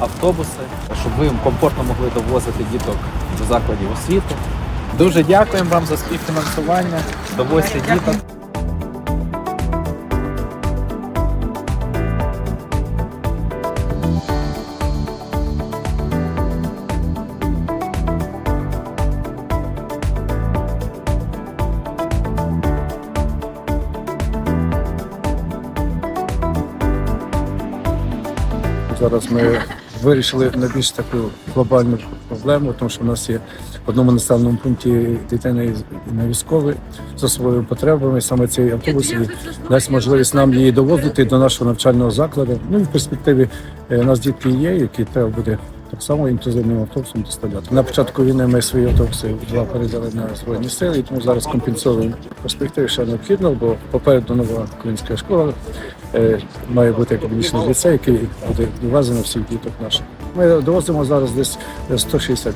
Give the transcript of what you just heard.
автобуси, щоб ви комфортно могли довозити діток до закладів освіти. Дуже дякуємо вам за співфінансування. Довозьте діток. Зараз ми вирішили найбільш таку глобальну проблему, тому що в нас є в одному населеному пункті дитина на військовий за своїми потребами. Саме цей автобус дасть можливість нам її довозити до нашого навчального закладу. Ну і в перспективі е, у нас дітки є, які треба буде. Так само інклюзивним автобусом доставляти. На початку війни ми свої автобуси два передали на збройні сили, і тому зараз компенсуємо В перспективі ще необхідно, бо попереду нова українська школа має бути академічний ліцей, який буде довезено всіх діток наших. Ми довозимо зараз десь 160